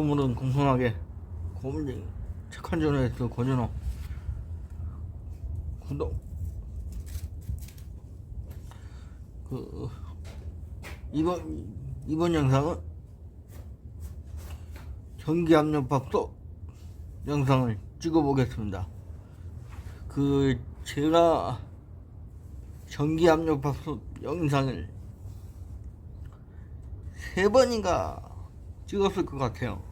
오늘은 공손하게 고문쟁이 착한 전화에서 권연호 구독 그 이번 이번 영상은 전기 압력밥솥 영상을 찍어 보겠습니다. 그 제가 전기 압력밥솥 영상을 세 번인가 찍었을 것 같아요.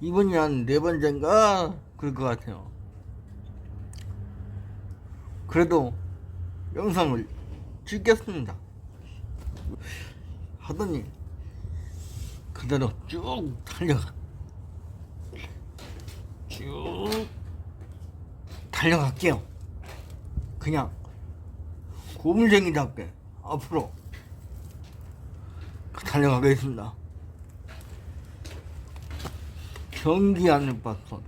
이번이 한 네 번째인가 그럴 것 같아요. 그래도 영상을 찍겠습니다. 하더니 그대로 쭉 달려가 쭉 달려갈게요. 그냥 고물쟁이답게 앞으로 달려가겠습니다. 경기 안전밥솥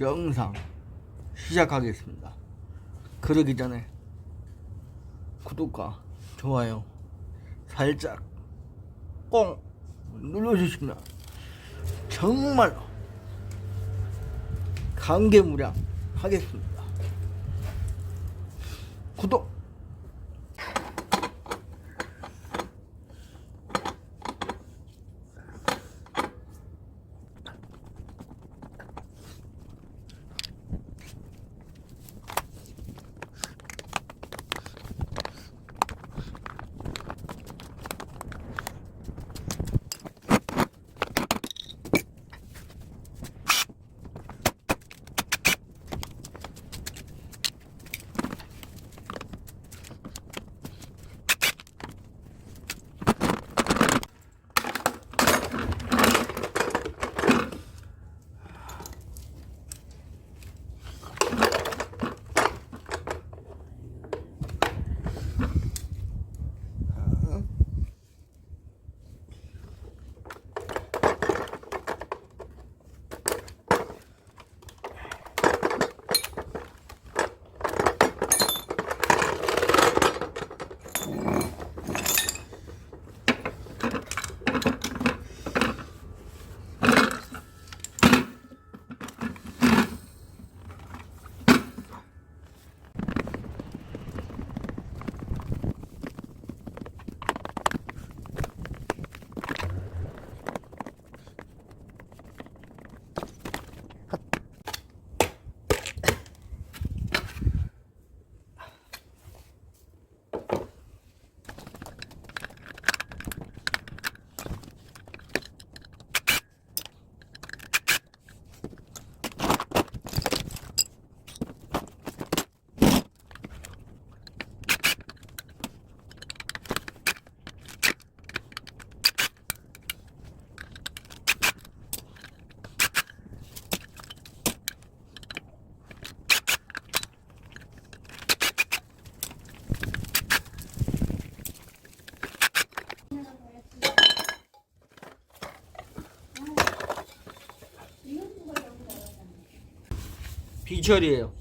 영상 시작하겠습니다. 그러기 전에 구독과 좋아요 살짝 꼭 눌러주시면 정말 감개무량 하겠습니다. 구독! 비철이에요.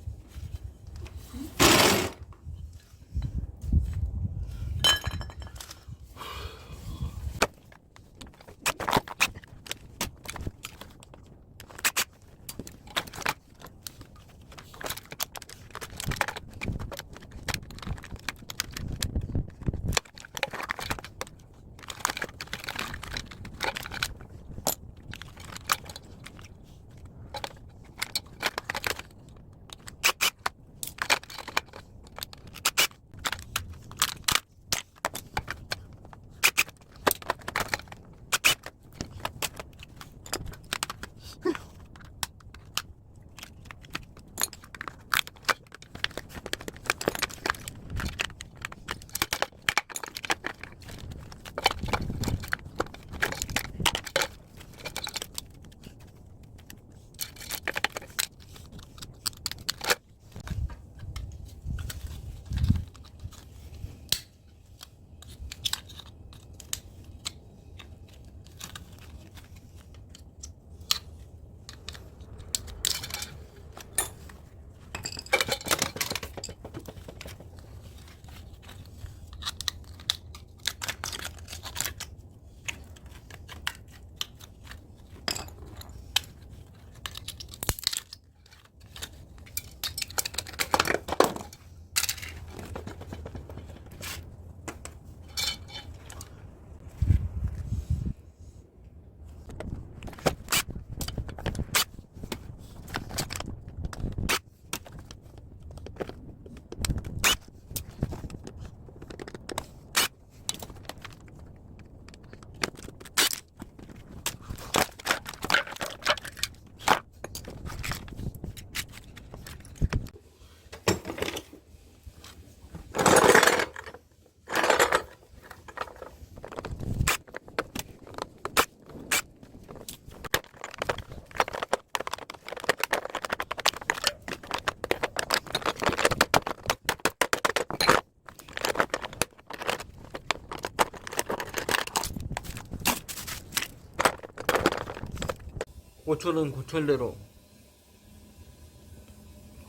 고철은 고철대로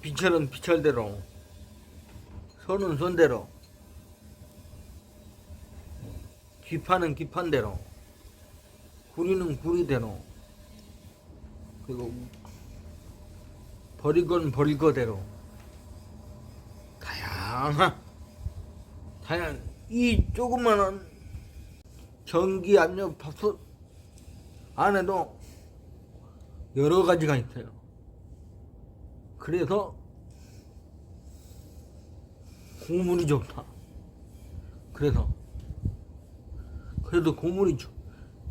비철은 비철대로 선은 선대로 기판은 기판대로 구리는 구리대로 그리고 버릴 건 버릴 거대로. 다양한 다양 이 조그마한 전기 압력 밥솥 안에도 여러 가지가 있어요. 그래서 고물이 좋다. 그래서 그래도 고물이 좋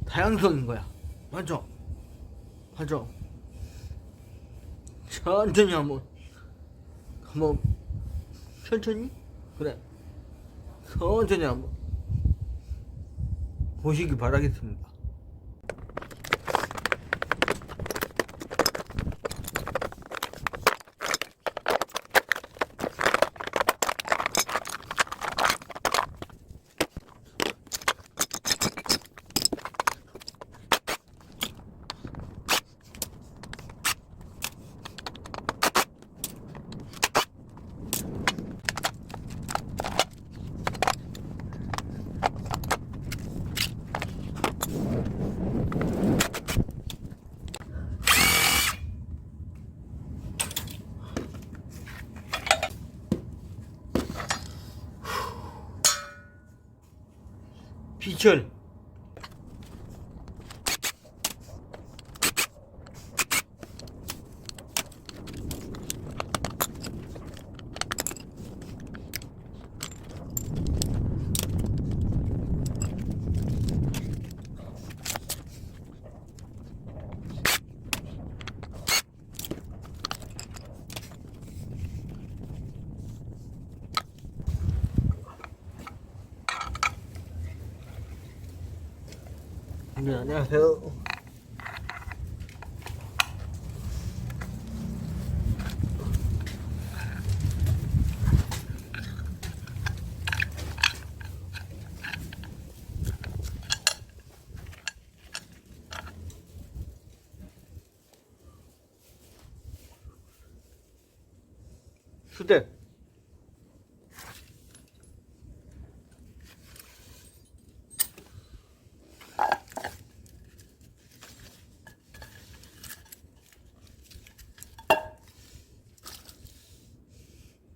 다양성인 거야. 맞죠? 맞죠? 천천히 한번 한번 천천히 그래 천천히 한번 보시기 바라겠습니다. 비철 네, 안녕하세요. 수대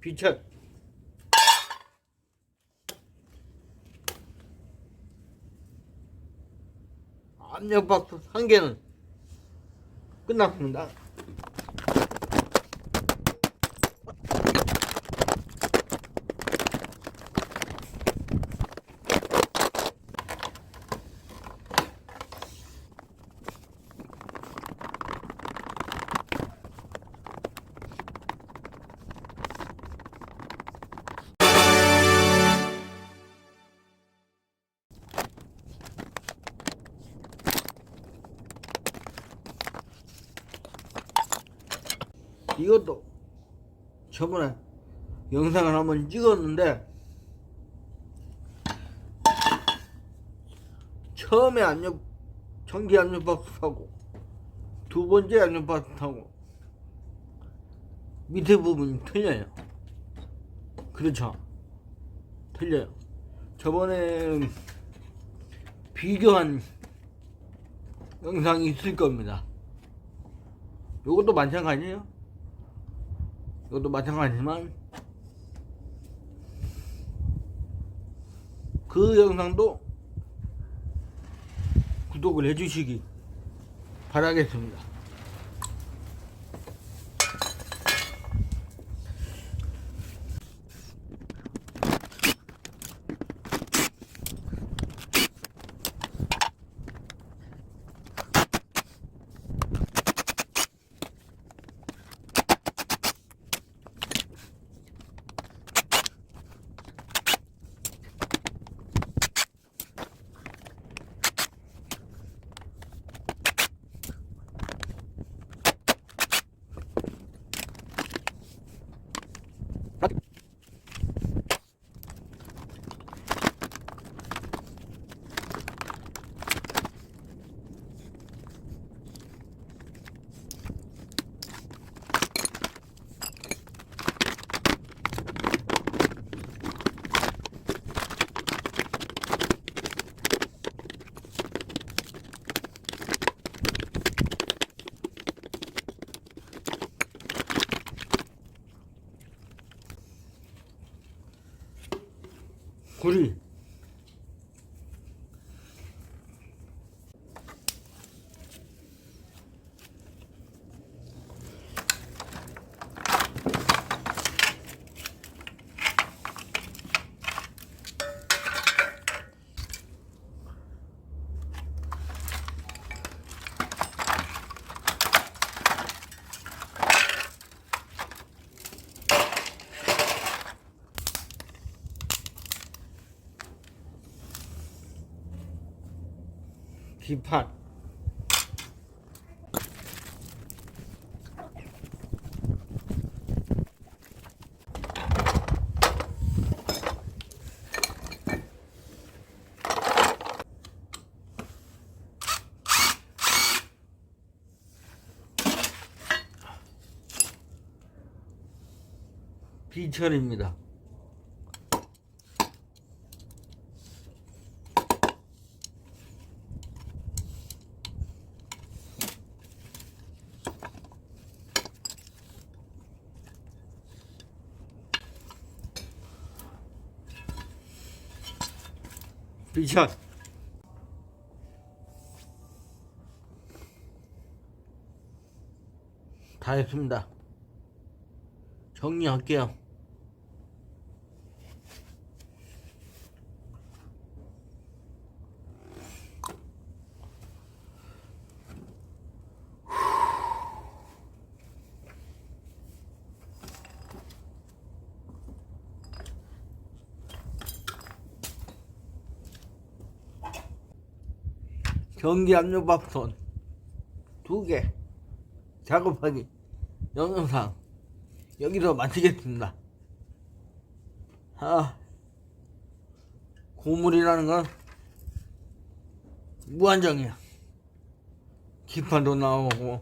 비철 압력밥솥 한 개는 끝났습니다. 이것도 저번에 영상을 한번 찍었는데 처음에 압력 전기 압력밥솥하고 두 번째 압력밥솥하고 밑에 부분이 틀려요. 그렇죠. 틀려요. 저번에 비교한 영상이 있을 겁니다. 요것도 마찬가지예요. 이것도 마찬가지지만 그 영상도 구독을 해주시기 바라겠습니다. 구리. 기판 비철입니다. 비철 다 했습니다. 정리할게요. 전기 압력밥솥 두 개 작업하기 영상 여기서 마치겠습니다. 아 고물이라는 건 무한정이야. 기판도 나오고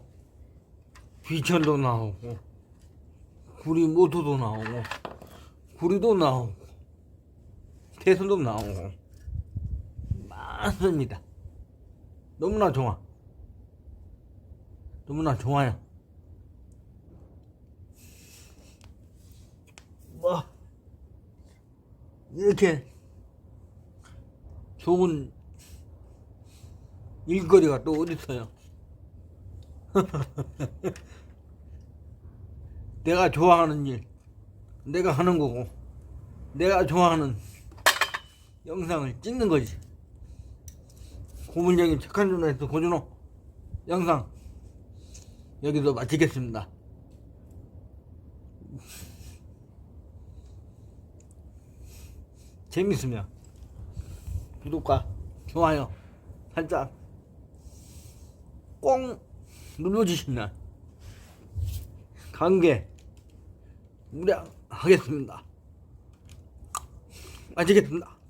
비천도 나오고 구리 모터도 나오고 구리도 나오고 태선도 나오고 많습니다. 너무나 좋아. 너무나 좋아요. 뭐, 이렇게 좋은 일거리가 또 어디 있어요? 내가 좋아하는 일, 내가 하는 거고, 내가 좋아하는 영상을 찍는 거지. 고문장님 착한 누나에서 고준호 영상 여기서 마치겠습니다. 재밌으면 구독과 좋아요 살짝 꼭 눌러주시면 관계 무량하겠습니다. 마치겠습니다.